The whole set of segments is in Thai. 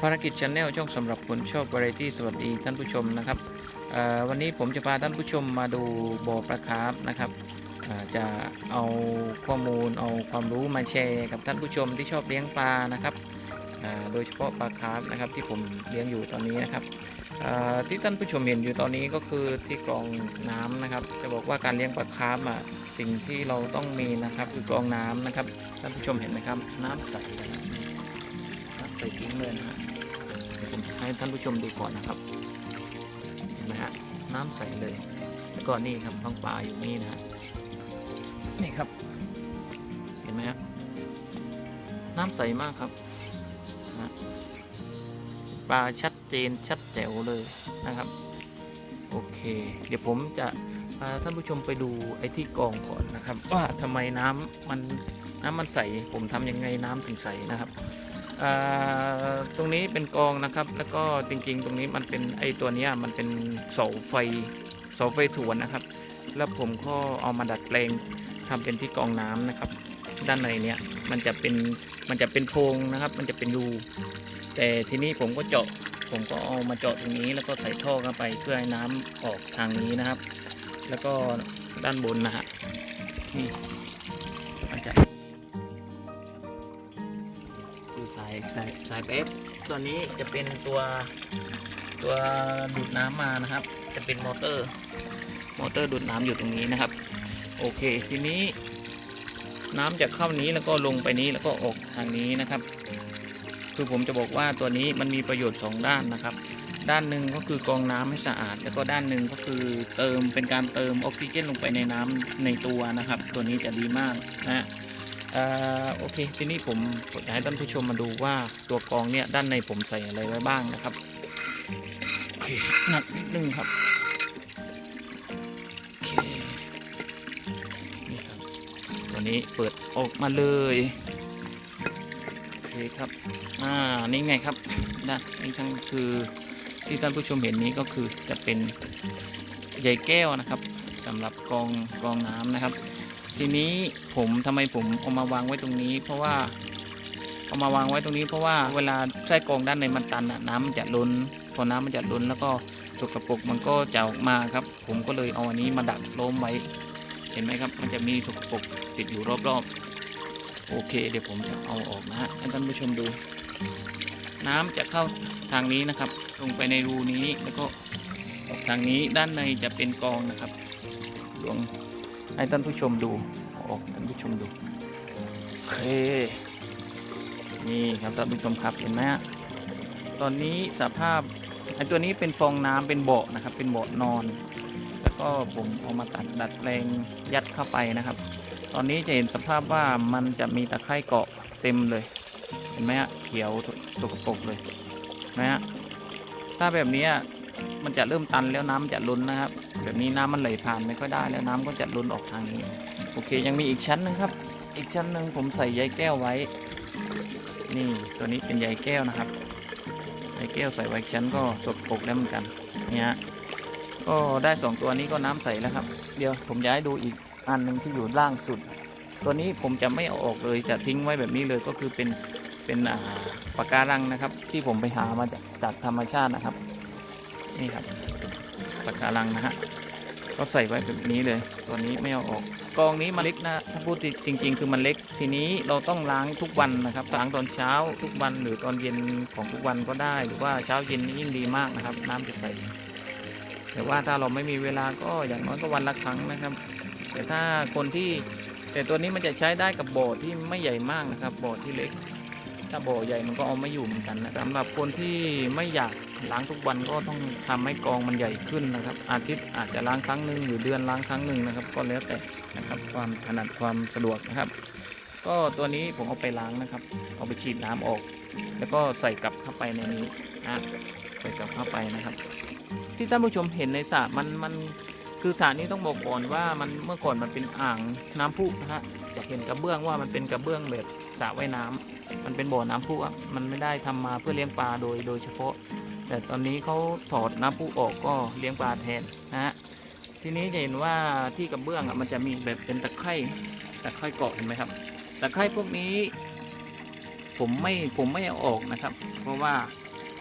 ภารกิจช n แนลช่องสำหรับคนชอบวาไรตี้สวัสดีท่านผู้ชมนะครับวันนี้ผมจะพาท่านผู้ชมมาดูบ่อปลาคาร์ฟนะครับจะเอาข้อมูลเอาความรู้มาแชร์กับท่านผู้ชมที่ชอบเลี้ยงปลานะครับโดยเฉพาะปลาคาร์ฟนะครับที่ผมเลี้ยงอยู่ตอนนี้นะครับที่ท่านผู้ชมเห็นอยู่ตอนนี้ก็คือที่กรองน้ำนะครับ จะบอกว่าการเลี้ยงปลาคาร์ฟอะสิ่งที่เราต้องมีนะครับคือกรองน้ำนะครับท่านผู้ชมเห็นไหมครับน้ำใสนะครับ ใสจริงเลยนะฮะเดี๋ยวผมให้ท่านผู้ชมดูก่อนนะครับเห็นไหมฮะน้ำใสเลยแล้วก็นี่ครับท้องปลาอยู่นี่นะฮะนี่ครับ เห็นไหมฮะน้ำใสมากครับนะปลาชัดเจนชัดแจ๋วเลยนะครับ โอเค เดี๋ยวผมจะพาท่านผู้ชมไปดูไอ้ที่กองก่อนนะครับ ว่าทำไมน้ำมันน้ำมันใสผมทำยังไงน้ำถึงใสนะครับอ่า ตรงนี้เป็นกองนะครับ แล้วก็จริงๆ ตรงนี้มันเป็นไอตัวนี้มันเป็นเสาไฟเสาไฟสวนนะครับ แล้วผมก็เอามาดัดแปลงทำเป็นที่กองน้ำนะครับ ด้านในเนี้ยมันจะเป็นมันจะเป็นโพรงนะครับ มันจะเป็นรูแต่ทีนี้ผมก็เจาะผมก็เอามาเจาะตรงนี้ แล้วก็ใส่ท่อเข้าไปเพื่อให้น้ำออกทางนี้นะครับ แล้วก็ด้านบนนะฮะนี่ คือสายสายสายเป๊ปตัวนี้จะเป็นตัวตัวดูดน้ำมานะครับ จะเป็นมอเตอร์ มอเตอร์ดูดน้ำอยู่ตรงนี้นะครับ โอเคทีนี้ น้ำจะเข้านี้แล้วก็ลงไปนี้แล้วก็ออกทางนี้นะครับ คือผมจะบอกว่าตัวนี้มันมีประโยชน์ 2 ด้านนะครับ ด้านหนึ่งก็คือกรองน้ำให้สะอาด แล้วก็ด้านหนึ่งก็คือเติมเป็นการเติมออกซิเจนลงไปในน้ำในตัวนะครับ ตัวนี้จะดีมากนะ โอเค ทีนี้ผมอยากให้ท่านผู้ชมมาดูว่าตัวกองเนี่ยด้านในผมใส่อะไรไว้บ้างนะครับโอเคหนักนิดนึงครับโอเคนี่ครับตัวนี้เปิดออกมาเลยโอเคครับอ่านี่ไงครับด้านนี้ทั้งคือที่ท่านผู้ชมเห็นนี้ก็คือจะเป็นใยแก้วนะครับสำหรับกองกองน้ำนะครับ ทีนี้ผมทำไมผมเอามาวางไว้ตรงนี้ เพราะว่าเอามาวางไว้ตรงนี้เพราะว่าเวลาไส้กรองด้านในมันตันอะน้ำมันจะล้นพอน้ำมันจะล้นแล้วก็สกปรกมันก็จะออกมาครับ ผมก็เลยเอาอันนี้มาดักล้มไว้ เห็นไหมครับ มันจะมีสกปรกติดอยู่รอบๆโอเค เดี๋ยวผมจะเอาออกนะฮะให้ท่านผู้ชมดู น้ำจะเข้าทางนี้นะครับ ลงไปในรูนี้แล้วก็ออกทางนี้ด้านในจะเป็นกรองนะครับลวง ให้ท่านผู้ชมดูเอาออกให้ท่านผู้ชมดูโอเคนี่ครับท่านผู้ชมครับเห็นไหมฮะตอนนี้สภาพไอ้ตัวนี้เป็นฟองน้ำเป็นเบาะนะครับ เป็นเบาะนอน แล้วก็ผมเอามาตัดดัดแปลงยัดเข้าไปนะครับ ตอนนี้จะเห็นสภาพว่ามันจะมีตะไคร่เกาะเต็มเลย เห็นไหมฮะเขียวสกปรกเลยเห็นไหมฮะถ้าแบบนี้ มันจะเริ่มตันแล้วน้ำจะล้นนะครับแบบนี้น้ำมันไหลผ่านไม่ค่อยได้แล้วน้ำก็จะล้นออกทางนี้ โอเคยังมีอีกชั้นหนึ่งครับ อีกชั้นหนึ่งผมใส่ใยแก้วไว้ นี่ตัวนี้เป็นใยแก้วนะครับใยแก้วใส่ไว้ชั้นก็สกปรกแล้วเหมือนกันเนี่ยฮะก็ได้สองตัวนี้ก็น้ำใสแล้วครับ เดี๋ยวผมจะให้ดูอีกอันหนึ่งที่อยู่ล่างสุด ตัวนี้ผมจะไม่เอาออกเลยจะทิ้งไว้แบบนี้เลยก็คือเป็นเป็นอ่าปากการังนะครับ ที่ผมไปหามาจากจากธรรมชาตินะครับ นี่ครับปากการังนะฮะก็ใส่ไว้แบบนี้เลย ตัวนี้ไม่เอาออกกองนี้มันเล็กนะถ้าพูดจริง ๆ คือมันเล็ก ทีนี้เราต้องล้างทุกวันนะครับล้างตอนเช้าทุกวันหรือตอนเย็นของทุกวันก็ได้ หรือว่าเช้าเย็นนี่ยิ่งดีมากนะครับ น้ำจะใสแต่ว่าถ้าเราไม่มีเวลาก็อย่างน้อยก็วันละครั้งนะครับ แต่ถ้าคนที่แต่ตัวนี้มันจะใช้ได้กับบ่อที่ไม่ใหญ่มากนะครับบ่อที่เล็ก ถ้าบ่อใหญ่มันก็เอาไม่อยู่เหมือนกันนะสำหรับคนที่ไม่อยาก ล้างทุกวันก็ต้องทำให้กองมันใหญ่ขึ้นนะครับ อาทิตย์อาจจะล้างครั้งหนึ่งหรือเดือนล้างครั้งหนึ่งนะครับ ก็แล้วแต่นะครับความถนัดความสะดวกนะครับ ก็ตัวนี้ผมเอาไปล้างนะครับ เอาไปฉีดน้ำออก แล้วก็ใส่กลับเข้าไปในนี้นะใส่กลับเข้าไปนะครับ ที่ท่านผู้ชมเห็นในสระมันมันคือสระนี้ต้องบอกก่อนว่ามันเมื่อก่อนมันเป็นอ่างน้ำพุนะฮะจะเห็นกระเบื้องว่ามันเป็นกระเบื้องแบบสระว่ายน้ำมันเป็นบ่อน้ำพุอะมันไม่ได้ทำมาเพื่อเลี้ยงปลาโดยโดยเฉพาะ แต่ตอนนี้เขาถอดน้ำพุออกก็เลี้ยงปลาแทนนะฮะทีนี้จะเห็นว่าที่กระเบื้องอะมันจะมีแบบเป็นตะไคร่ตะไคร่เกาะเห็นไหมครับตะไคร่พวกนี้ ผมไม่ผมไม่เอาออกนะครับ เพราะว่า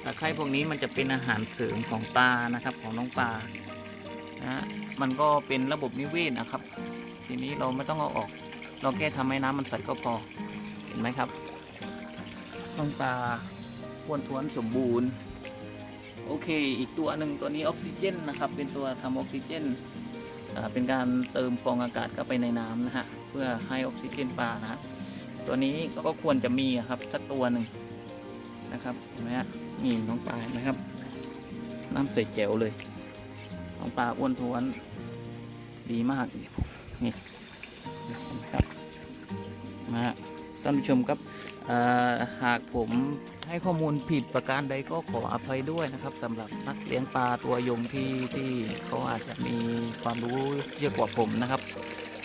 ตะไคร้พวกนี้มันจะเป็นอาหารเสริมของปลานะครับ ของน้องปลานะมันก็เป็นระบบนิเวศนะครับ ทีนี้เราไม่ต้องเอาออก เราแค่ทำให้น้ำมันใสก็พอเห็นไหมครับ น้องปลาวนทวนสมบูรณ์ โอเค อีกตัวหนึ่งตัวนี้ออกซิเจนนะครับ เป็นตัวทำออกซิเจนเป็นการเติมฟองอากาศเข้าไปในน้ำนะฮะเพื่อให้ออกซิเจนปลานะฮะตัวนี้ก็ควรจะมีครับสักตัวหนึ่งนะครับเห็นไหมฮะนี่น้องปลาเห็นไหมครับ น้ำใสแจ๋วเลยน้องปลาอ้วนท้วนดีมากนี่นไหมครับมาท่านผู้ชมครับ หากผมให้ข้อมูลผิดประการใดก็ขออภัยด้วยนะครับสำหรับนักเลี้ยงปลาตัวยงที่ที่เขาอาจจะมีความรู้เยอะกว่าผมนะครับ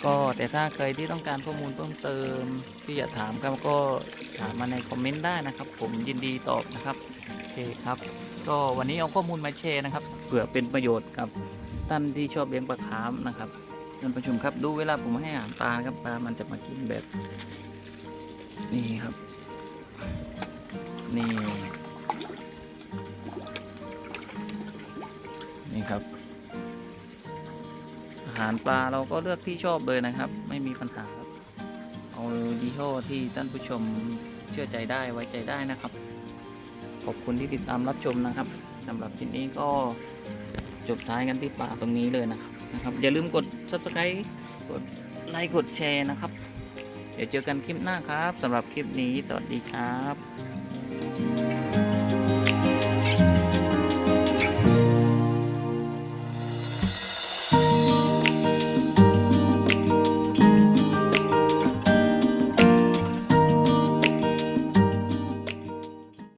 ก็แต่ถ้าใครที่ต้องการข้อมูลเพิ่มเติม ที่อยากถามครับก็ถามมาในคอมเมนต์ได้นะครับ ผมยินดีตอบนะครับโอเคครับ ก็วันนี้เอาข้อมูลมาแชร์นะครับเผื่อเป็นประโยชน์กับท่านที่ชอบเลี้ยงปลาคาร์ฟนะครับท่านผู้ชมครับดูเวลาผมให้อาหารปลาครับปลามันจะมากินแบบนี่ครับ นี่ นี่ครับ อาหารปลาเราก็เลือกที่ชอบเลยนะครับ ไม่มีปัญหาครับ เอายี่ห้อที่ท่านผู้ชมเชื่อใจได้ไว้ใจได้นะครับ ขอบคุณที่ติดตามรับชมนะครับสำหรับคลิปนี้ก็จบท้ายกันที่ป่าตรงนี้เลยนะครับนะครับ อย่าลืมกด subscribe กดไลค์กดแชร์นะครับ เดี๋ยวเจอกันคลิปหน้าครับสำหรับคลิปนี้สวัสดีครับ